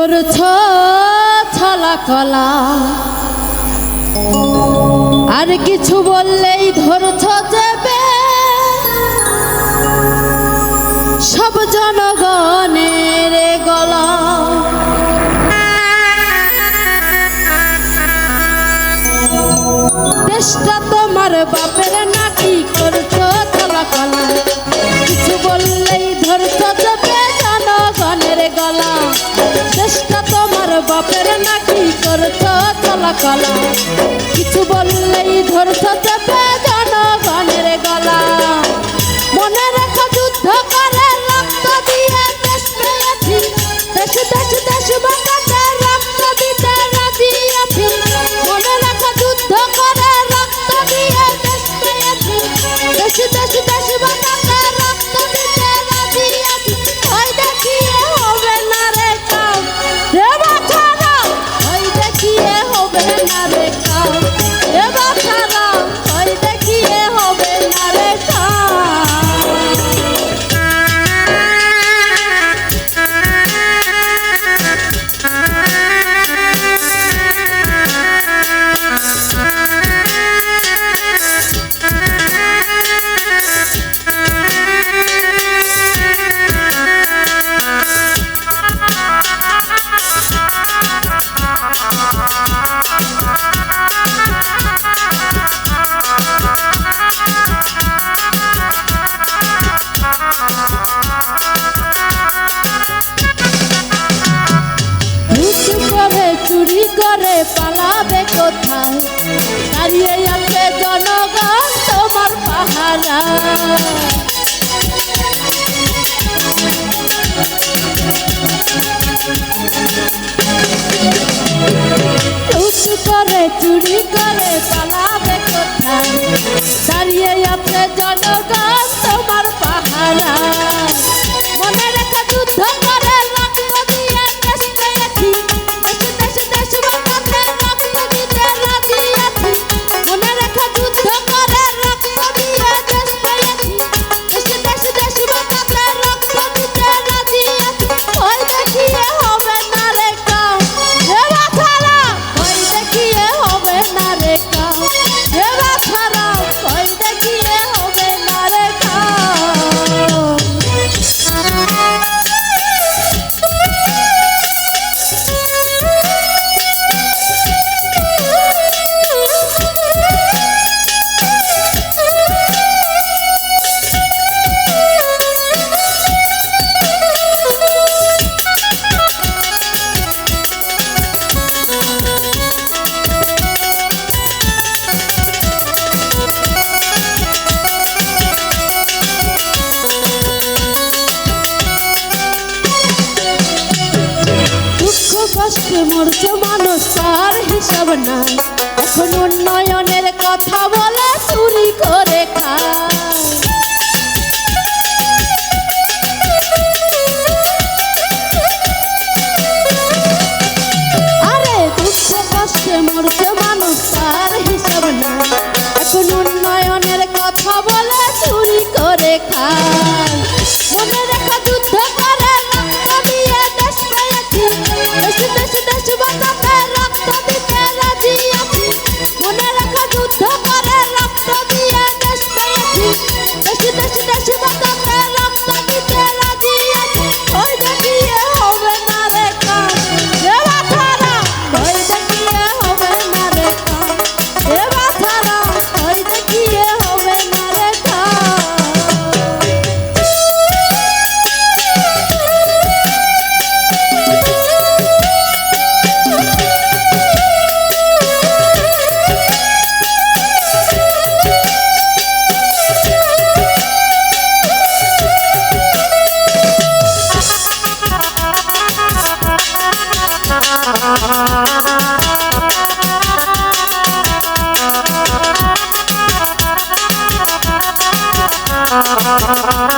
করছ ছলা কলা। আর কিছু বললেই ধরছ যাবে সব জনগণের গলা। দেশটা তোমার বাপের কলা। কিছু বললেই ধরছ চুরি করে চুরি করে যে মরছে মানুষ তার হিসাব নাই। এখন উন্নয়নের কথা বলে চুরি করে খা Bye.